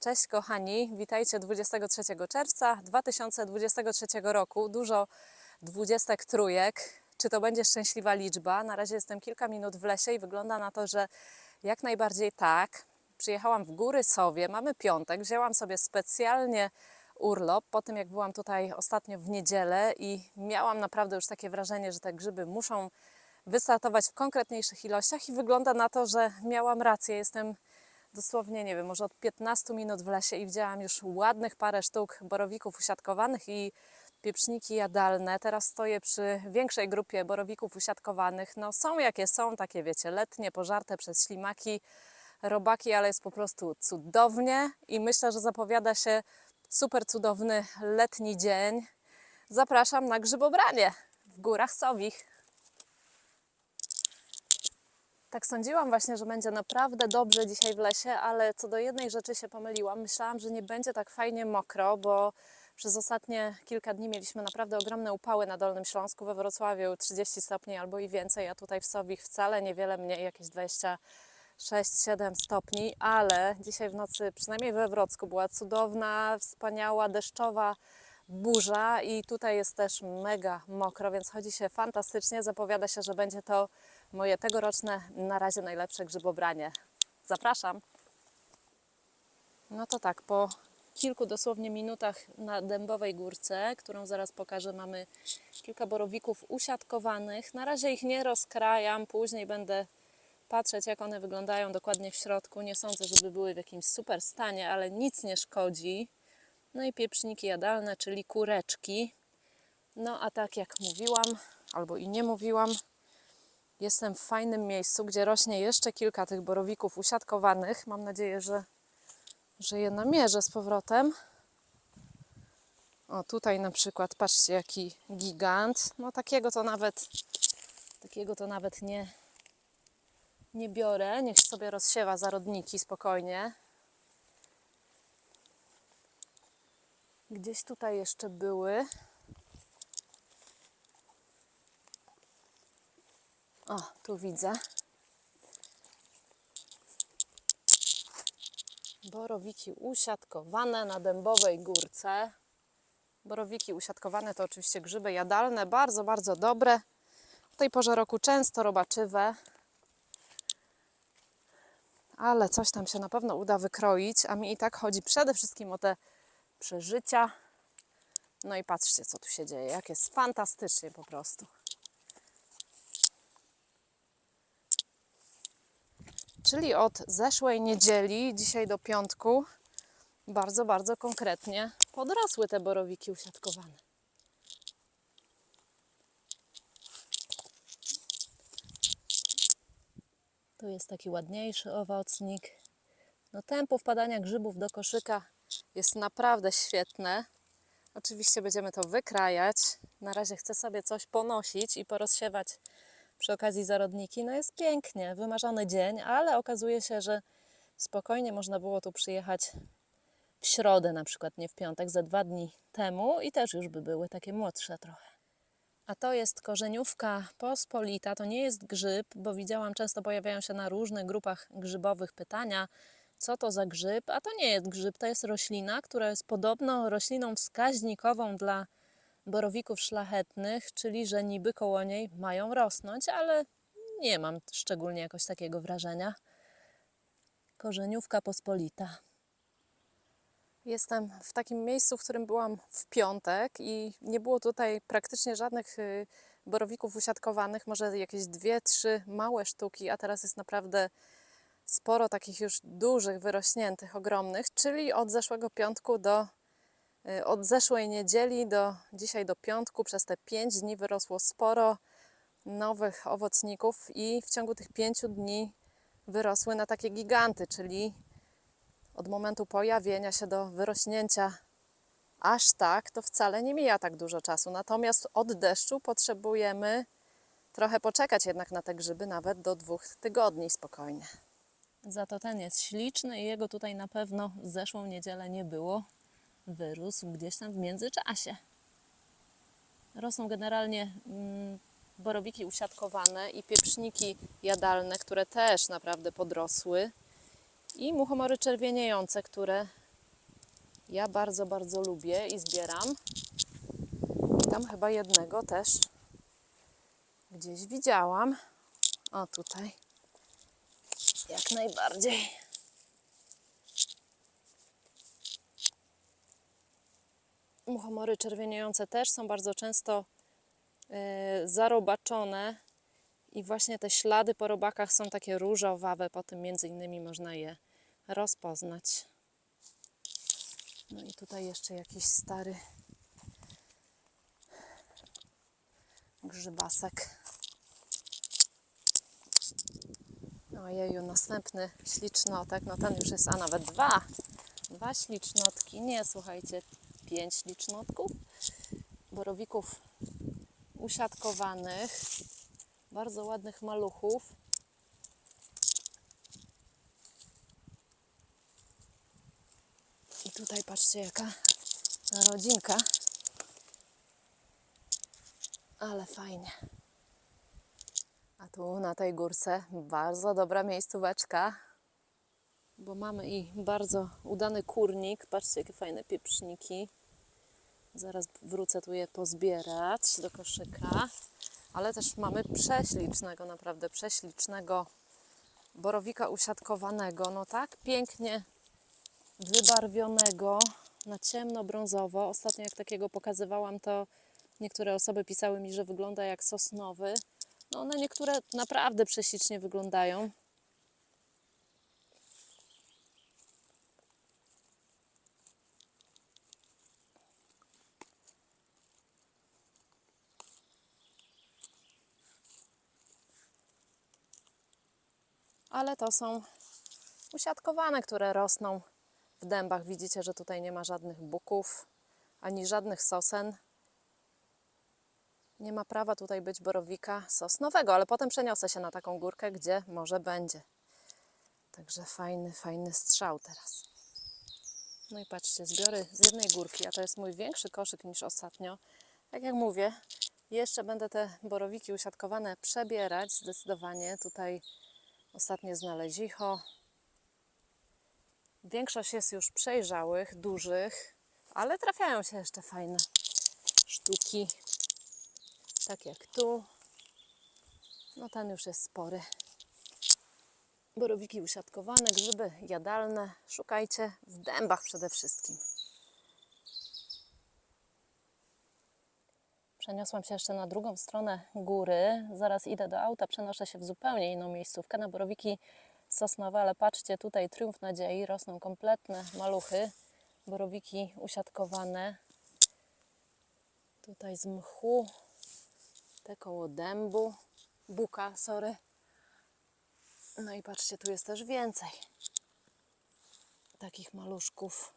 Cześć kochani, witajcie 23 czerwca 2023 roku. Dużo dwudziestek trójek. Czy to będzie szczęśliwa liczba? Na razie jestem kilka minut w lesie i wygląda na to, że jak najbardziej tak. Przyjechałam w Góry Sowie, mamy piątek, wzięłam sobie specjalnie urlop po tym, jak byłam tutaj ostatnio w niedzielę i miałam naprawdę już takie wrażenie, że te grzyby muszą wystartować w konkretniejszych ilościach i wygląda na to, że miałam rację. Jestem dosłownie, nie wiem, może od 15 minut w lesie i widziałam już ładnych parę sztuk borowików usiadkowanych i pieprzniki jadalne. Teraz stoję przy większej grupie borowików usiadkowanych. No są jakie są, takie wiecie, letnie, pożarte przez ślimaki, robaki, ale jest po prostu cudownie i myślę, że zapowiada się super cudowny letni dzień. Zapraszam na grzybobranie w Górach Sowich. Tak sądziłam właśnie, że będzie naprawdę dobrze dzisiaj w lesie, ale co do jednej rzeczy się pomyliłam. Myślałam, że nie będzie tak fajnie mokro, bo przez ostatnie kilka dni mieliśmy naprawdę ogromne upały na Dolnym Śląsku, we Wrocławiu 30 stopni albo i więcej, a tutaj w Sowich wcale niewiele mniej, jakieś 26-7 stopni, ale dzisiaj w nocy, przynajmniej we Wrocku, była cudowna, wspaniała, deszczowa burza i tutaj jest też mega mokro, więc chodzi się fantastycznie. Zapowiada się, że będzie to moje tegoroczne, na razie najlepsze grzybobranie. Zapraszam. No to tak, po kilku dosłownie minutach na Dębowej Górce, którą zaraz pokażę, mamy kilka borowików usiadkowanych. Na razie ich nie rozkrajam, później będę patrzeć, jak one wyglądają dokładnie w środku. Nie sądzę, żeby były w jakimś super stanie, ale nic nie szkodzi. No i pieprzniki jadalne, czyli kureczki. No a tak jak mówiłam, albo i nie mówiłam, jestem w fajnym miejscu, gdzie rośnie jeszcze kilka tych borowików usiadkowanych. Mam nadzieję, że, że je namierzę z powrotem. O, tutaj na przykład, patrzcie, jaki gigant. No takiego to nawet, takiego to nawet nie, nie biorę. Niech sobie rozsiewa zarodniki spokojnie. Gdzieś tutaj jeszcze były. O, tu widzę. Borowiki usiadkowane na dębowej górce. Borowiki usiadkowane to oczywiście grzyby jadalne, bardzo, bardzo dobre. W tej porze roku często robaczywe. Ale coś tam się na pewno uda wykroić, a mi i tak chodzi przede wszystkim o te przeżycia. No i patrzcie, co tu się dzieje, jak jest fantastycznie po prostu. Czyli od zeszłej niedzieli, dzisiaj do piątku, bardzo, bardzo konkretnie podrosły te borowiki usiadkowane. Tu jest taki ładniejszy owocnik. No tempo wpadania grzybów do koszyka jest naprawdę świetne. Oczywiście będziemy to wykrajać. Na razie chcę sobie coś ponosić i porozsiewać przy okazji zarodniki. No jest pięknie, wymarzony dzień, ale okazuje się, że spokojnie można było tu przyjechać w środę, na przykład nie w piątek, za dwa dni temu i też już by były takie młodsze trochę. A to jest korzeniówka pospolita, to nie jest grzyb, bo widziałam często pojawiają się na różnych grupach grzybowych pytania, co to za grzyb, a to nie jest grzyb, to jest roślina, która jest podobno rośliną wskaźnikową dla borowików szlachetnych, czyli że niby koło niej mają rosnąć, ale nie mam szczególnie jakoś takiego wrażenia. Korzeniówka pospolita. Jestem w takim miejscu, w którym byłam w piątek i nie było tutaj praktycznie żadnych y, borowików usiadkowanych, może jakieś dwie, trzy małe sztuki, a teraz jest naprawdę sporo takich już dużych, wyrośniętych, ogromnych, czyli od zeszłego piątku do od zeszłej niedzieli do dzisiaj do piątku przez te pięć dni wyrosło sporo nowych owocników i w ciągu tych pięciu dni wyrosły na takie giganty, czyli od momentu pojawienia się do wyrośnięcia aż tak, to wcale nie mija tak dużo czasu. Natomiast od deszczu potrzebujemy trochę poczekać jednak na te grzyby, nawet do dwóch tygodni spokojnie. Za to ten jest śliczny i jego tutaj na pewno zeszłą niedzielę nie było. Wyrósł gdzieś tam w międzyczasie. Rosną generalnie mm, borowiki usiadkowane i pieprzniki jadalne, które też naprawdę podrosły. I muchomory czerwieniejące, które ja bardzo, bardzo lubię i zbieram. I tam chyba jednego też gdzieś widziałam. O, tutaj. Jak najbardziej. Muchomory czerwieniejące też są bardzo często e, zarobaczone i właśnie te ślady po robakach są takie różowawe, po tym między innymi można je rozpoznać. No i tutaj jeszcze jakiś stary grzybasek. Ojeju, następny ślicznotek, no ten już jest, a nawet dwa. Dwa ślicznotki, nie słuchajcie, pięć ślicznotków. Borowików usiadkowanych, bardzo ładnych maluchów. I tutaj patrzcie jaka rodzinka. Ale fajnie. A tu na tej górce bardzo dobra miejscóweczka, bo mamy i bardzo udany kurnik. Patrzcie, jakie fajne pieprzniki. Zaraz wrócę tu je pozbierać do koszyka. Ale też mamy prześlicznego, naprawdę prześlicznego borowika usiadkowanego. No tak pięknie wybarwionego na ciemno-brązowo. Ostatnio jak takiego pokazywałam, to niektóre osoby pisały mi, że wygląda jak sosnowy. No one niektóre naprawdę prześlicznie wyglądają. Ale to są usiadkowane, które rosną w dębach. Widzicie, że tutaj nie ma żadnych buków ani żadnych sosen. Nie ma prawa tutaj być borowika sosnowego, ale potem przeniosę się na taką górkę, gdzie może będzie. Także fajny, fajny strzał teraz. No i patrzcie, zbiory z jednej górki, a to jest mój większy koszyk niż ostatnio. Tak jak mówię, jeszcze będę te borowiki usiadkowane przebierać zdecydowanie. Tutaj ostatnie znalezicho. Większość jest już przejrzałych, dużych, ale trafiają się jeszcze fajne sztuki. Tak jak tu. No ten już jest spory. Borowiki usiadkowane, grzyby jadalne. Szukajcie w dębach przede wszystkim. Przeniosłam się jeszcze na drugą stronę góry. Zaraz idę do auta, przenoszę się w zupełnie inną miejscówkę na borowiki sosnowe, ale patrzcie, tutaj triumf nadziei, rosną kompletne maluchy, borowiki usiadkowane. Tutaj z mchu, te koło dębu, buka, sorry. No i patrzcie, tu jest też więcej takich maluszków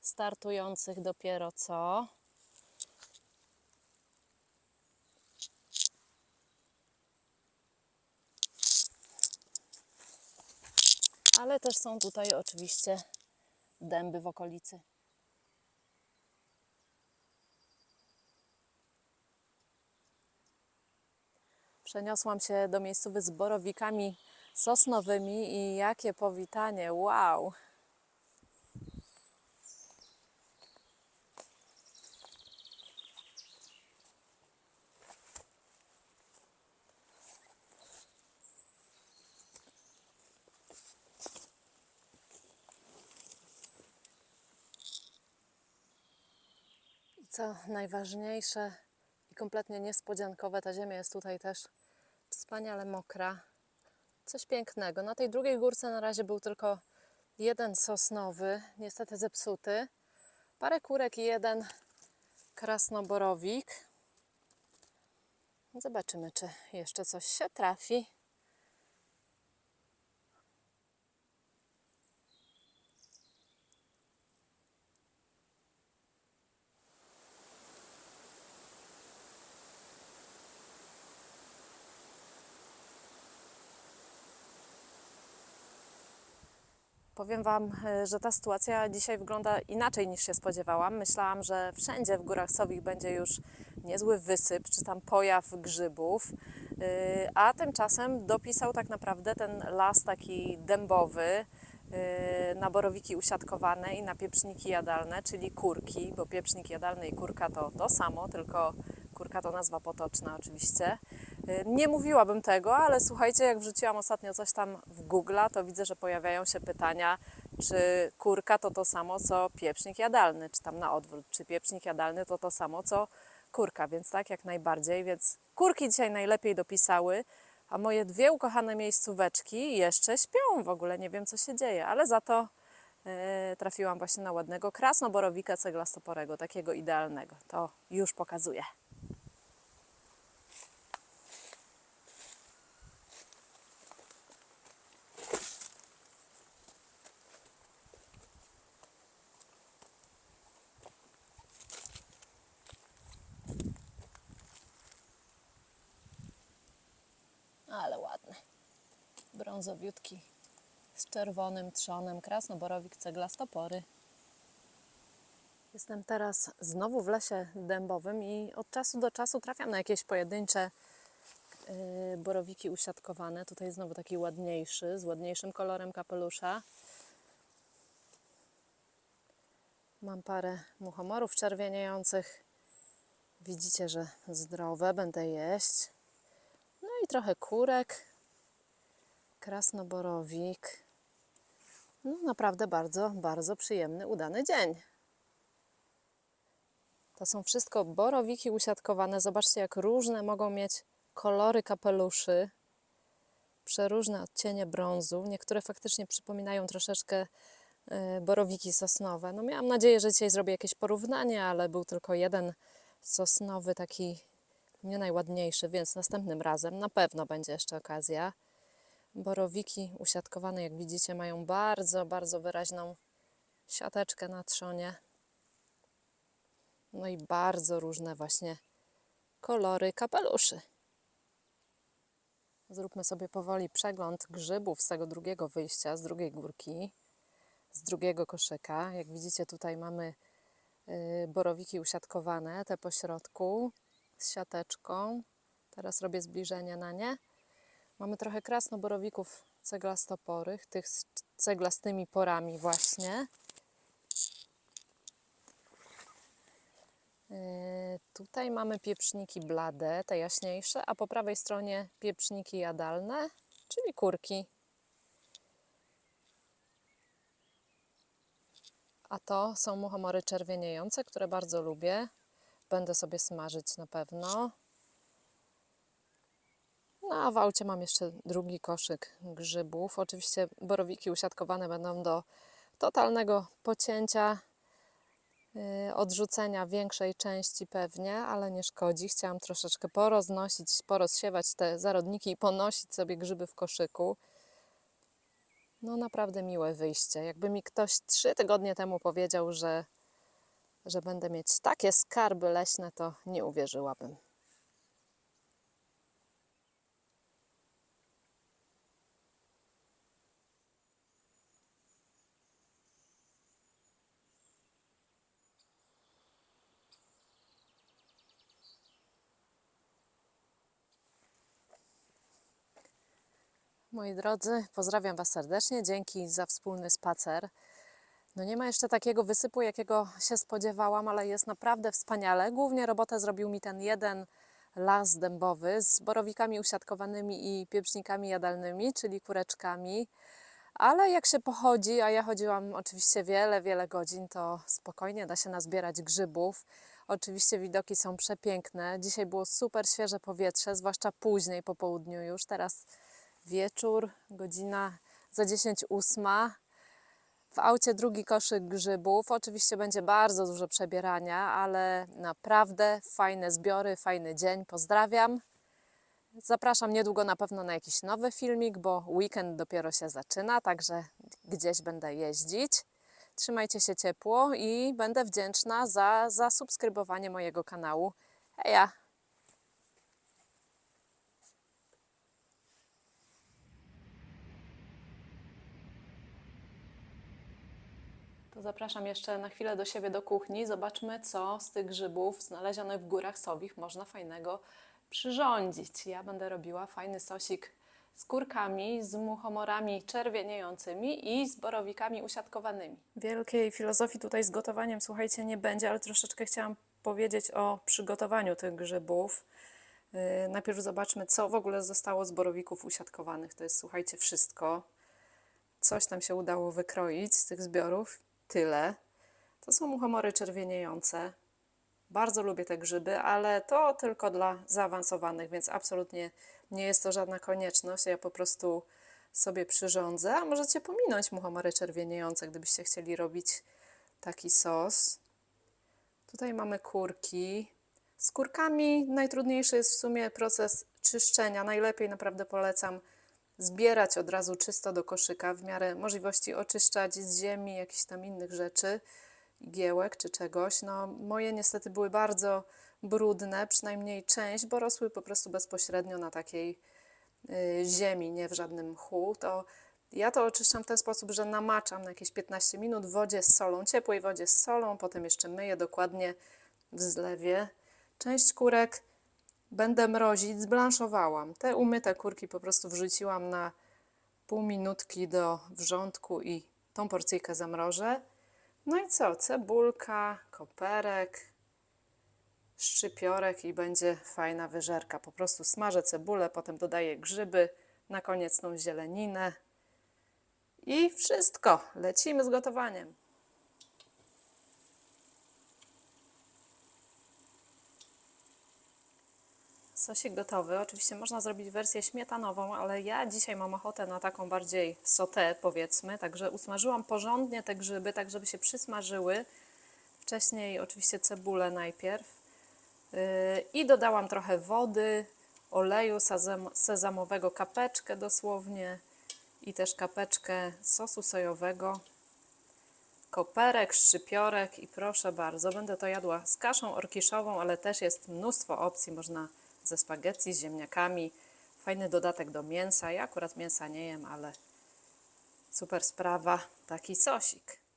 startujących dopiero co. Ale też są tutaj oczywiście dęby w okolicy. Przeniosłam się do miejscowy z borowikami sosnowymi i jakie powitanie, wow! Co najważniejsze i kompletnie niespodziankowe, ta ziemia jest tutaj też wspaniale mokra. Coś pięknego. Na tej drugiej górce na razie był tylko jeden sosnowy, niestety zepsuty. Parę kurek i jeden krasnoborowik. Zobaczymy, czy jeszcze coś się trafi. Powiem Wam, e, że ta sytuacja dzisiaj wygląda inaczej niż się spodziewałam. Myślałam, że wszędzie w Górach Sowich będzie już niezły wysyp, czy tam pojaw grzybów, Yy, a tymczasem dopisał tak naprawdę ten las taki dębowy, yy, na borowiki usiadkowane i na pieczniki jadalne, czyli kurki, bo piecznik jadalny i kurka to to samo, tylko kurka to nazwa potoczna oczywiście. Yy, Nie mówiłabym tego, ale słuchajcie, jak wrzuciłam ostatnio coś tam w Google'a, to widzę, że pojawiają się pytania, czy kurka to to samo co piecznik jadalny, czy tam na odwrót, czy piecznik jadalny to to samo co kurka, więc tak jak najbardziej, więc kurki dzisiaj najlepiej dopisały, a moje dwie ukochane miejscóweczki jeszcze śpią w ogóle, nie wiem co się dzieje, ale za to e, trafiłam właśnie na ładnego krasnoborowika ceglastoporego, takiego idealnego, to już pokazuję. Ale ładny. Brązowiutki z czerwonym trzonem, krasnoborowik ceglastopory. Jestem teraz znowu w lesie dębowym i od czasu do czasu trafiam na jakieś pojedyncze yy, borowiki usiadkowane. Tutaj znowu taki ładniejszy, z ładniejszym kolorem kapelusza. Mam parę muchomorów czerwieniejących. Widzicie, że zdrowe, będę jeść. No i trochę kurek, krasnoborowik. No naprawdę bardzo, bardzo przyjemny, udany dzień. To są wszystko borowiki usiadkowane. Zobaczcie, jak różne mogą mieć kolory kapeluszy. Przeróżne odcienie brązu. Niektóre faktycznie przypominają troszeczkę y, borowiki sosnowe. No miałam nadzieję, że dzisiaj zrobię jakieś porównanie, ale był tylko jeden sosnowy, taki nie najładniejszy, więc następnym razem na pewno będzie jeszcze okazja. Borowiki usiadkowane, jak widzicie, mają bardzo, bardzo wyraźną siateczkę na trzonie. No i bardzo różne właśnie kolory kapeluszy. Zróbmy sobie powoli przegląd grzybów z tego drugiego wyjścia, z drugiej górki, z drugiego koszyka. Jak widzicie, tutaj mamy y, borowiki usiadkowane, te po środku z siateczką. Teraz robię zbliżenie na nie. Mamy trochę krasnoborowików ceglastoporych, tych z ceglastymi porami właśnie. Yy, Tutaj mamy pieprzniki blade, te jaśniejsze, a po prawej stronie pieprzniki jadalne, czyli kurki. A to są muchomory czerwieniejące, które bardzo lubię. Będę sobie smażyć na pewno. No a w aucie mam jeszcze drugi koszyk grzybów. Oczywiście borowiki usiadkowane będą do totalnego pocięcia, yy, odrzucenia większej części pewnie, ale nie szkodzi. Chciałam troszeczkę poroznosić, porozsiewać te zarodniki i ponosić sobie grzyby w koszyku. No naprawdę miłe wyjście. Jakby mi ktoś trzy tygodnie temu powiedział, że że będę mieć takie skarby leśne, to nie uwierzyłabym. Moi drodzy, pozdrawiam Was serdecznie. Dzięki za wspólny spacer. No nie ma jeszcze takiego wysypu, jakiego się spodziewałam, ale jest naprawdę wspaniale. Głównie robotę zrobił mi ten jeden las dębowy z borowikami usiadkowanymi i piecznikami jadalnymi, czyli kureczkami. Ale jak się pochodzi, a ja chodziłam oczywiście wiele, wiele godzin, to spokojnie da się nazbierać grzybów. Oczywiście widoki są przepiękne. Dzisiaj było super świeże powietrze, zwłaszcza później po południu już. Teraz wieczór, godzina za 10 ósma. W aucie drugi koszyk grzybów. Oczywiście będzie bardzo dużo przebierania, ale naprawdę fajne zbiory, fajny dzień. Pozdrawiam. Zapraszam niedługo na pewno na jakiś nowy filmik, bo weekend dopiero się zaczyna, także gdzieś będę jeździć. Trzymajcie się ciepło i będę wdzięczna za zasubskrybowanie mojego kanału. Heja! To zapraszam jeszcze na chwilę do siebie do kuchni. Zobaczmy, co z tych grzybów znalezionych w górach Sowich można fajnego przyrządzić. Ja będę robiła fajny sosik z kurkami, z muchomorami czerwieniejącymi i z borowikami usiadkowanymi. Wielkiej filozofii tutaj z gotowaniem, słuchajcie, nie będzie, ale troszeczkę chciałam powiedzieć o przygotowaniu tych grzybów. Yy, Najpierw zobaczmy, co w ogóle zostało z borowików usiadkowanych. To jest, słuchajcie, wszystko. Coś tam się udało wykroić z tych zbiorów. Tyle. To są muchomory czerwieniejące. Bardzo lubię te grzyby, ale to tylko dla zaawansowanych, więc absolutnie nie jest to żadna konieczność. Ja po prostu sobie przyrządzę, a możecie pominąć muchomory czerwieniejące, gdybyście chcieli robić taki sos. Tutaj mamy kurki. Z kurkami najtrudniejszy jest w sumie proces czyszczenia. Najlepiej naprawdę polecam zbierać od razu czysto do koszyka, w miarę możliwości oczyszczać z ziemi, jakichś tam innych rzeczy, igiełek czy czegoś. No, moje niestety były bardzo brudne, przynajmniej część, bo rosły po prostu bezpośrednio na takiej y, ziemi, nie w żadnym mchu. To ja to oczyszczam w ten sposób, że namaczam na jakieś 15 minut w wodzie z solą, ciepłej wodzie z solą, potem jeszcze myję dokładnie w zlewie. Część kurek będę mrozić, zblanszowałam. Te umyte kurki po prostu wrzuciłam na pół minutki do wrzątku i tą porcyjkę zamrożę. No i co? Cebulka, koperek, szczypiorek i będzie fajna wyżerka. Po prostu smażę cebulę, potem dodaję grzyby, na koniec tą zieleninę. I wszystko. Lecimy z gotowaniem. Sosik gotowy. Oczywiście można zrobić wersję śmietanową, ale ja dzisiaj mam ochotę na taką bardziej sauté, powiedzmy. Także usmażyłam porządnie te grzyby, tak żeby się przysmażyły. Wcześniej oczywiście cebulę najpierw. Yy, I dodałam trochę wody, oleju sezam- sezamowego, kapeczkę dosłownie i też kapeczkę sosu sojowego koperek, szczypiorek i proszę bardzo, będę to jadła z kaszą orkiszową, ale też jest mnóstwo opcji, można ze spaghetti, z ziemniakami, fajny dodatek do mięsa, ja akurat mięsa nie jem, ale super sprawa, taki sosik.